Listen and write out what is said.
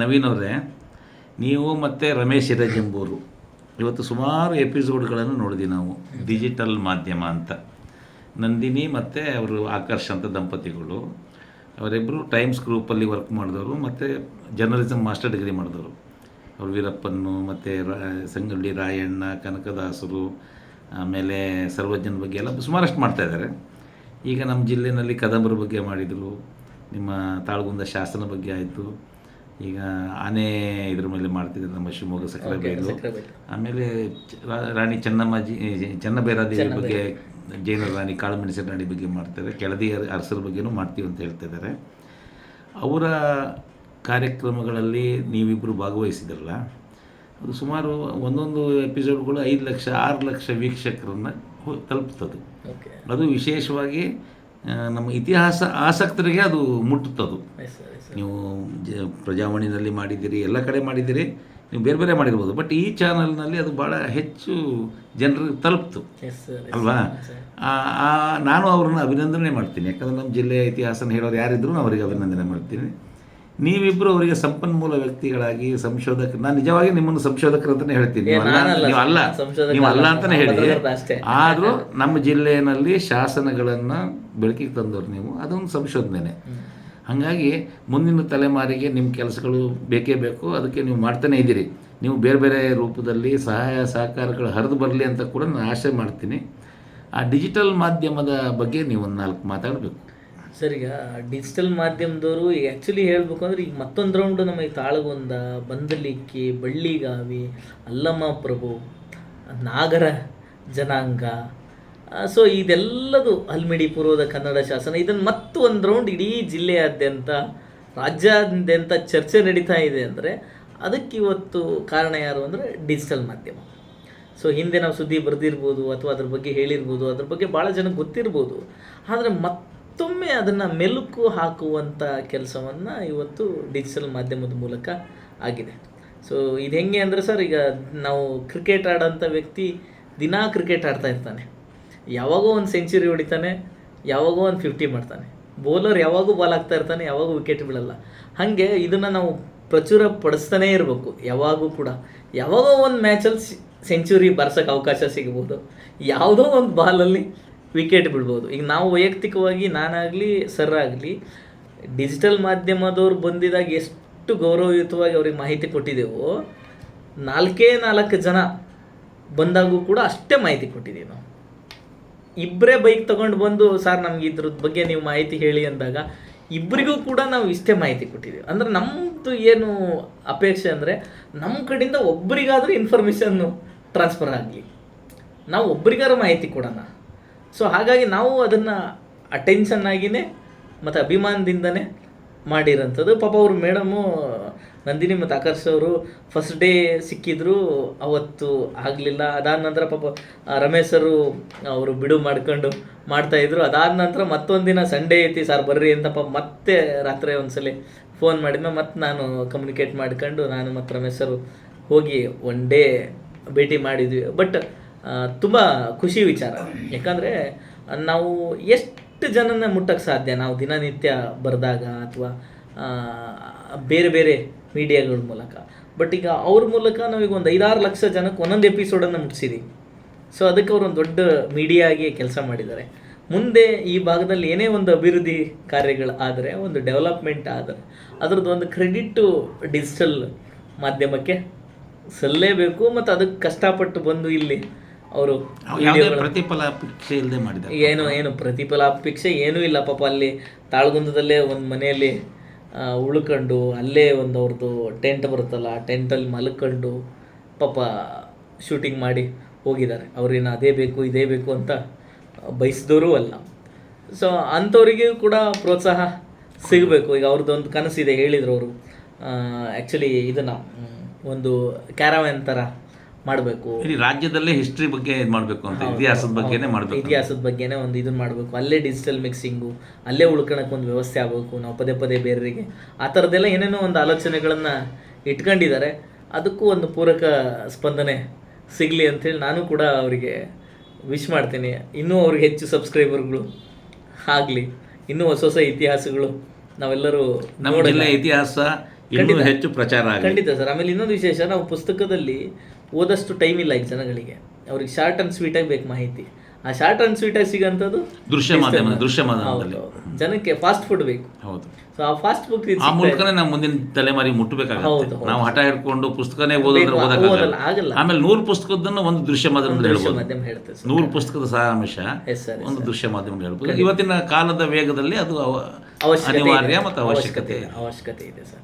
ನವೀನ್ ಅವರೇ, ನೀವು ಮತ್ತು ರಮೇಶ್ ಇರಜಿಂಬೂರು ಇವತ್ತು ಸುಮಾರು ಎಪಿಸೋಡ್ಗಳನ್ನು ನೋಡಿದ್ವಿ ನಾವು, ಡಿಜಿಟಲ್ ಮಾಧ್ಯಮ ಅಂತ. ನಂದಿನಿ ಮತ್ತು ಅವರು ಆಕರ್ಷ್ ಅಂತ ದಂಪತಿಗಳು. ಅವರಿಬ್ಬರು ಟೈಮ್ಸ್ ಗ್ರೂಪಲ್ಲಿ ವರ್ಕ್ ಮಾಡಿದವರು, ಮತ್ತು ಜರ್ನಲಿಸಮ್ ಮಾಸ್ಟರ್ ಡಿಗ್ರಿ ಮಾಡಿದವರು. ಅವರು ವೀರಪ್ಪನ್ನು, ಮತ್ತು ರಾ, ಸಂಗೊಳ್ಳಿ ರಾಯಣ್ಣ, ಕನಕದಾಸರು, ಆಮೇಲೆ ಸರ್ವಜ್ಞನ ಬಗ್ಗೆ ಎಲ್ಲ ಸುಮಾರಷ್ಟು ಮಾಡ್ತಾಯಿದ್ದಾರೆ ಈಗ ನಮ್ಮ ಜಿಲ್ಲೆಯಲ್ಲಿ ಕದಂಬರ ಬಗ್ಗೆ ಮಾಡಿದರು, ನಿಮ್ಮ ತಾಳಗುಂದ ಶಾಸನ ಬಗ್ಗೆ ಆಯಿತು. ಈಗ ಆನೆ ಇದ್ರ ಮೇಲೆ ಮಾಡ್ತಿದ್ರು ನಮ್ಮ ಶಿವಮೊಗ್ಗ ಸಕ್ಕರೆ ಬೈಲು. ಆಮೇಲೆ ರಾಣಿ ಚೆನ್ನಮ್ಮಾಜಿ ಚೆನ್ನಬೇರಾದೇವಿ ಬಗ್ಗೆ ಜೈನ ರಾಣಿ ಕಾಳುಮೆಣಸಿನ ರಾಣಿ ಬಗ್ಗೆ ಮಾಡ್ತಾರೆ ಕೆಳದಿ ಅರಸರ ಬಗ್ಗೆನೂ ಮಾಡ್ತೀವಿ ಅಂತ ಹೇಳ್ತಾ ಇದ್ದಾರೆ ಅವರ ಕಾರ್ಯಕ್ರಮಗಳಲ್ಲಿ ನೀವಿಬ್ಬರು ಭಾಗವಹಿಸಿದ್ರಲ್ಲ ಅದು ಸುಮಾರು ಒಂದೊಂದು ಎಪಿಸೋಡ್ಗಳು ಐದು ಲಕ್ಷ ಆರು ಲಕ್ಷ ವೀಕ್ಷಕರನ್ನು ತಲುಪ್ತದೆ. ಅದು ವಿಶೇಷವಾಗಿ ನಮ್ಮ ಇತಿಹಾಸ ಆಸಕ್ತರಿಗೆ ಅದು ಮುಟ್ಟುತ್ತದು. ನೀವು ಜ ಪ್ರಜಾವಾಣಿನಲ್ಲಿ ಮಾಡಿದ್ದೀರಿ ಎಲ್ಲ ಕಡೆ ಮಾಡಿದ್ದೀರಿ ನೀವು ಬೇರೆ ಬೇರೆ ಮಾಡಿರ್ಬೋದು. ಬಟ್ ಈ ಚಾನಲ್ನಲ್ಲಿ ಅದು ಭಾಳ ಹೆಚ್ಚು ಜನರಿಗೆ ತಲುಪ್ತು. ಅಲ್ವಾ? ನಾನು ಅವ್ರನ್ನ ಅಭಿನಂದನೆ ಮಾಡ್ತೀನಿ. ಯಾಕಂದ್ರೆ ನಮ್ಮ ಜಿಲ್ಲೆಯ ಇತಿಹಾಸನ ಹೇಳೋರು ಯಾರಿದ್ರು ಅವರಿಗೆ ಅಭಿನಂದನೆ ಮಾಡ್ತೀನಿ. ನೀವಿಬ್ಬರು ಅವರಿಗೆ ಸಂಪನ್ಮೂಲ ವ್ಯಕ್ತಿಗಳಾಗಿ ಸಂಶೋಧಕ ನಾನು ನಿಜವಾಗಿ ನಿಮ್ಮನ್ನು ಸಂಶೋಧಕರು ಅಂತಲೇ ಹೇಳ್ತೀನಿ. ನೀವು ಅಲ್ಲ ನೀವು ಅಲ್ಲ. ನೀವು ಅಂತಲೇ ಹೇಳಿ. ಆದರೂ ನಮ್ಮ ಜಿಲ್ಲೆಯಲ್ಲಿ ಶಾಸನಗಳನ್ನು ಬೆಳಕಿಗೆ ತಂದವರು ನೀವು. ಅದೊಂದು ಸಂಶೋಧನೆ ಹಾಗಾಗಿ ಮುಂದಿನ ತಲೆಮಾರಿಗೆ ನಿಮ್ಮ ಕೆಲಸಗಳು ಬೇಕೇ ಬೇಕು. ಅದಕ್ಕೆ ನೀವು ಮಾಡ್ತಾನೆ ಇದ್ದೀರಿ. ನೀವು ಬೇರೆ ಬೇರೆ ರೂಪದಲ್ಲಿ ಸಹಾಯ ಸಹಕಾರಗಳು ಹರಿದು ಬರಲಿ ಅಂತ ಕೂಡ ನಾನು ಆಶೆ ಮಾಡ್ತೀನಿ. ಆ ಡಿಜಿಟಲ್ ಮಾಧ್ಯಮದ ಬಗ್ಗೆ ನೀವು ಒಂದು ನಾಲ್ಕು ಮಾತಾಡಬೇಕು. ಸರ್, ಈಗ ಡಿಜಿಟಲ್ ಮಾಧ್ಯಮದವರು ಆ್ಯಕ್ಚುಲಿ ಹೇಳಬೇಕು ಅಂದ್ರೆ ಈಗ ಮತ್ತೊಂದು ರೌಂಡ್ ನಮಗೆ ತಾಳಗೊಂದ ಬಂದಲಿಕ್ಕಿ ಬಳ್ಳಿಗಾವಿ ಅಲ್ಲಮ್ಮ ಪ್ರಭು ನಾಗರ ಜನಾಂಗ ಸೊ ಇದೆಲ್ಲದು ಹಲ್ಮಿಡಿ ಪೂರ್ವದ ಕನ್ನಡ ಶಾಸನ. ಇದನ್ನು ಮತ್ತು ಒಂದು ರೌಂಡ್ ಇಡೀ ಜಿಲ್ಲೆಯಾದ್ಯಂತ, ರಾಜ್ಯಾದ್ಯಂತ ಚರ್ಚೆ ನಡೀತಾ ಇದೆ ಅಂದರೆ ಅದಕ್ಕೆ ಇವತ್ತು ಕಾರಣ ಯಾರು ಅಂದರೆ ಡಿಜಿಟಲ್ ಮಾಧ್ಯಮ. ಸೊ ಹಿಂದೆ ನಾವು ಸುದ್ದಿ ಬರೆದಿರ್ಬೋದು ಅಥವಾ ಅದ್ರ ಬಗ್ಗೆ ಹೇಳಿರ್ಬೋದು, ಅದ್ರ ಬಗ್ಗೆ ಭಾಳ ಜನಕ್ಕೆ ಗೊತ್ತಿರ್ಬೋದು. ಆದರೆ ಮತ್ತೊಮ್ಮೆ ಅದನ್ನು ಮೆಲುಕು ಹಾಕುವಂಥ ಕೆಲಸವನ್ನು ಇವತ್ತು ಡಿಜಿಟಲ್ ಮಾಧ್ಯಮದ ಮೂಲಕ ಆಗಿದೆ. ಸೊ ಇದು ಹೆಂಗೆ ಅಂದರೆ ಸರ್ ಈಗ ನಾವು ಕ್ರಿಕೆಟ್ ಆಡೋಂಥ ವ್ಯಕ್ತಿ ದಿನಾ ಕ್ರಿಕೆಟ್ ಆಡ್ತಾ ಇರ್ತಾನೆ. ಯಾವಾಗೋ ಒಂದು ಸೆಂಚುರಿ ಹೊಡಿತಾನೆ, ಯಾವಾಗೋ ಒಂದು ಫಿಫ್ಟಿ ಮಾಡ್ತಾನೆ. ಬೌಲರ್ ಯಾವಾಗೂ ಬಾಲ್ ಆಗ್ತಾ ಇರ್ತಾನೆ, ಯಾವಾಗೂ ವಿಕೆಟ್ ಬೀಳಲ್ಲ. ಹಾಗೆ ಇದನ್ನು ನಾವು ಪ್ರಚುರ ಪಡಿಸ್ತಾನೇ ಇರಬೇಕು, ಯಾವಾಗೂ ಕೂಡ. ಯಾವಾಗೋ ಒಂದು ಮ್ಯಾಚಲ್ಲಿ ಸೆಂಚುರಿ ಬರ್ಸೋಕ್ಕೆ ಅವಕಾಶ ಸಿಗ್ಬೋದು. ಯಾವುದೋ ಒಂದು ಬಾಲಲ್ಲಿ ವಿಕೆಟ್ ಬಿಡ್ಬೋದು. ಈಗ ನಾವು ವೈಯಕ್ತಿಕವಾಗಿ ನಾನಾಗಲಿ, ಸರ್ ಆಗಲಿ, ಡಿಜಿಟಲ್ ಮಾಧ್ಯಮದವ್ರು ಬಂದಿದಾಗ ಎಷ್ಟು ಗೌರವಯುತವಾಗಿ ಅವ್ರಿಗೆ ಮಾಹಿತಿ ಕೊಟ್ಟಿದ್ದೆವೋ, ನಾಲ್ಕೇ ನಾಲ್ಕು ಜನ ಬಂದಾಗೂ ಕೂಡ ಅಷ್ಟೇ ಮಾಹಿತಿ ಕೊಟ್ಟಿದ್ದೀವಿ ನಾವು. ಇಬ್ಬರೇ ಬೈಕ್ ತಗೊಂಡು ಬಂದು, ಸರ್, ನಮ್ಗೆ ಇದ್ರದ್ದು ಬಗ್ಗೆ ನೀವು ಮಾಹಿತಿ ಹೇಳಿ ಅಂದಾಗ ಇಬ್ಬರಿಗೂ ಕೂಡ ನಾವು ಇಷ್ಟೇ ಮಾಹಿತಿ ಕೊಟ್ಟಿದ್ದೀವಿ. ಅಂದರೆ ನಮ್ಮದು ಏನು ಅಪೇಕ್ಷೆ ಅಂದರೆ ನಮ್ಮ ಕಡೆಯಿಂದ ಒಬ್ಬರಿಗಾದರೂ ಇನ್ಫಾರ್ಮೇಷನ್ನು ಟ್ರಾನ್ಸ್ಫರ್ ಆಗಲಿ. ನಾವು ಒಬ್ಬರಿಗಾದ್ರೂ ಮಾಹಿತಿ ಕೊಡೋಣ. ಸೊ ಹಾಗಾಗಿ ನಾವು ಅದನ್ನು ಅಟೆನ್ಷನ್ ಆಗಿನೇ ಮತ್ತು ಅಭಿಮಾನದಿಂದನೇ ಮಾಡಿರೋಂಥದ್ದು. ಪಾಪ ಅವರು ಮೇಡಮು, ನಂದಿನಿ ಮತ್ತು ಆಕರ್ಷ್ ಅವರು ಫಸ್ಟ್ ಡೇ ಸಿಕ್ಕಿದ್ರು, ಅವತ್ತು ಆಗಲಿಲ್ಲ. ಅದಾದ ನಂತರ ಪಾಪ ರಮೇಶರು ಅವರು ಬಿಡು ಮಾಡ್ಕೊಂಡು ಮಾಡ್ತಾಯಿದ್ರು ಅದಾದ ನಂತರ ಮತ್ತೊಂದು ದಿನ ಸಂಡೇ ಐತಿ, ಸರ್ ಬರ್ರಿ ಅಂತ ಪಾಪ ಮತ್ತೆ ರಾತ್ರಿ ಒಂದ್ಸಲಿ ಫೋನ್ ಮಾಡಿದ್ಮೇಲೆ ಮತ್ತೆ ನಾನು ಕಮ್ಯುನಿಕೇಟ್ ಮಾಡ್ಕೊಂಡು, ನಾನು ಮತ್ತು ರಮೇಶರು ಹೋಗಿ ಒನ್ ಡೇ ಭೇಟಿ ಮಾಡಿದ್ವಿ. ಬಟ್ ತುಂಬ ಖುಷಿ ವಿಚಾರ. ಯಾಕಂದರೆ ನಾವು ಎಷ್ಟು ಜನನ ಮುಟ್ಟಕ್ಕೆ ಸಾಧ್ಯ? ನಾವು ದಿನನಿತ್ಯ ಬರೆದಾಗ ಅಥವಾ ಬೇರೆ ಬೇರೆ ಮೀಡಿಯಾಗಳ ಮೂಲಕ. ಬಟ್ ಈಗ ಅವ್ರ ಮೂಲಕ ನಾವೀಗ ಒಂದು ಐದಾರು ಲಕ್ಷ ಜನಕ್ಕೆ ಒಂದೊಂದು ಎಪಿಸೋಡನ್ನು ಮುಟ್ಟಿಸಿದ್ದೀವಿ ಸೊ ಅದಕ್ಕೆ ಅವರು ಒಂದು ದೊಡ್ಡ ಮೀಡಿಯಾ ಆಗಿ ಕೆಲಸ ಮಾಡಿದ್ದಾರೆ. ಮುಂದೆ ಈ ಭಾಗದಲ್ಲಿ ಏನೇ ಒಂದು ಅಭಿವೃದ್ಧಿ ಕಾರ್ಯಗಳು ಆದರೆ, ಒಂದು ಡೆವಲಪ್ಮೆಂಟ್ ಆದರೆ, ಅದರದ್ದು ಒಂದು ಕ್ರೆಡಿಟ್ಟು ಡಿಜಿಟಲ್ ಮಾಧ್ಯಮಕ್ಕೆ ಸಲ್ಲೇಬೇಕು, ಮತ್ತು ಅದಕ್ಕೆ ಕಷ್ಟಪಟ್ಟು ಬಂದು ಇಲ್ಲಿ ಅವರು ಪ್ರತಿಫಲ ಅಪೇಕ್ಷೆ ಇಲ್ಲದೆ ಮಾಡಿದ್ದಾರೆ. ಏನು ಏನು ಪ್ರತಿಫಲಾಪೇಕ್ಷೆ ಏನೂ ಇಲ್ಲ ಪಾಪ ಅಲ್ಲಿ ತಾಳ್ಗುಂದದಲ್ಲೇ ಒಂದು ಮನೆಯಲ್ಲಿ ಉಳ್ಕೊಂಡು ಅಲ್ಲೇ ಒಂದು ಅವ್ರದ್ದು ಟೆಂಟ್ ಬರುತ್ತಲ್ಲ ಆ ಟೆಂಟಲ್ಲಿ ಮಲ್ಕೊಂಡು ಪಾಪ ಶೂಟಿಂಗ್ ಮಾಡಿ ಹೋಗಿದ್ದಾರೆ. ಅವ್ರೇನು ಅದೇ ಬೇಕು ಇದೇ ಬೇಕು ಅಂತ ಬಯಸಿದವರು ಅಲ್ಲ. ಸೊ ಅಂಥವರಿಗೂ ಕೂಡ ಪ್ರೋತ್ಸಾಹ ಸಿಗಬೇಕು. ಈಗ ಅವ್ರದ್ದು ಒಂದು ಕನಸಿದೆ ಹೇಳಿದರು ಅವರು. ಆ್ಯಕ್ಚುಲಿ ಇದನ್ನು ಒಂದು ಕ್ಯಾರವ್ಯಾನ್ ಥರ ಮಾಡಬೇಕು. ಇಡೀ ರಾಜ್ಯದಲ್ಲೇ ಹಿಸ್ಟ್ರಿ ಬಗ್ಗೆ ಇದು ಮಾಡಬೇಕು ಅಂತ ಇತಿಹಾಸದ ಬಗ್ಗೆನೇ ಮಾಡಬೇಕು ಇತಿಹಾಸದ ಬಗ್ಗೆನೇ ಒಂದು ಇದನ್ನ ಮಾಡಬೇಕು. ಅಲ್ಲೇ ಡಿಜಿಟಲ್ ಮಿಕ್ಸಿಂಗು ಅಲ್ಲೇ ಉಳ್ಕೊಳಕ್ಕೆ ಒಂದು ವ್ಯವಸ್ಥೆ ಆಗಬೇಕು. ನಾವು ಪದೇ ಪದೇ ಬೇರೆಯವರಿಗೆ ಆ ಥರದ್ದೆಲ್ಲ ಏನೇನೋ ಒಂದು ಆಲೋಚನೆಗಳನ್ನು ಇಟ್ಕೊಂಡಿದ್ದಾರೆ. ಅದಕ್ಕೂ ಒಂದು ಪೂರಕ ಸ್ಪಂದನೆ ಸಿಗಲಿ ಅಂಥೇಳಿ ನಾನು ಕೂಡ ಅವರಿಗೆ ವಿಶ್ ಮಾಡ್ತೀನಿ. ಇನ್ನೂ ಅವ್ರಿಗೆ ಹೆಚ್ಚು ಸಬ್ಸ್ಕ್ರೈಬರ್ಗಳು ಆಗಲಿ. ಇನ್ನೂ ಹೊಸ ಹೊಸ ಇತಿಹಾಸಗಳು ನಾವೆಲ್ಲರೂ ನಮ್ಮ ಇತಿಹಾಸ ಹೆಚ್ಚು ಪ್ರಚಾರ ಖಂಡಿತ ಸರ್. ಆಮೇಲೆ ಇನ್ನೊಂದು ವಿಶೇಷ ನಾವು ಪುಸ್ತಕದಲ್ಲಿ ಓದಷ್ಟು ಟೈಮ್ ಇಲ್ಲ ಈಗ ಜನಗಳಿಗೆ. ಅವ್ರಿಗೆ ಶಾರ್ಟ್ ಅಂಡ್ ಆಗಿ ಬೇಕು ಮಾಹಿತಿ. ಆ ಶಾರ್ಟ್ ಅಂಡ್ ಸ್ವೀಟಾಗಿ ಸಿಗೋಂಥದ್ದು ದೃಶ್ಯ ಮಾಧ್ಯಮ ದೃಶ್ಯ ಮಾಧ್ಯಮದಲ್ಲಿ. ಜನಕ್ಕೆ ಫಾಸ್ಟ್ ಫುಡ್ ಬೇಕು. ಹೌದು. ಸೊ ಆ ಫಾಸ್ಟ್ ಫುಡ್ ಆ ಮೂಲಕನೇ ನಾವು ಮುಂದಿನ ತಲೆಮಾರಿ ಮುಟ್ಟಬೇಕಾಗುತ್ತೆ. ನಾವು ಹಠ ಹಿಡ್ಕೊಂಡು ಪುಸ್ತಕನೇ ಓದೋದ್ರೆ ಓದಕ್ಕಾಗಲ್ಲ. ಆಗಲ್ಲ. ಆಮೇಲೆ ನೂರು ಪುಸ್ತಕದನ್ನ ಒಂದು ದೃಶ್ಯ ಮಾಧ್ಯಮದಲ್ಲಿ ಹೇಳ್ಬೋದು. ನೂರು ಪುಸ್ತಕದ ಸಾರಾಂಶ ಎಸ್ ಸರ್ ಒಂದು ದೃಶ್ಯ ಮಾಧ್ಯಮದಲ್ಲಿ ಹೇಳ್ಬೋದು. ಇವತ್ತಿನ ಕಾಲದ ವೇಗದಲ್ಲಿ ಅದು ಅನಿವಾರ್ಯ ಇದೆ. ಮತ್ತು ಅವಶ್ಯಕತೆ ಅವಶ್ಯಕತೆ ಇದೆ. ಸರ್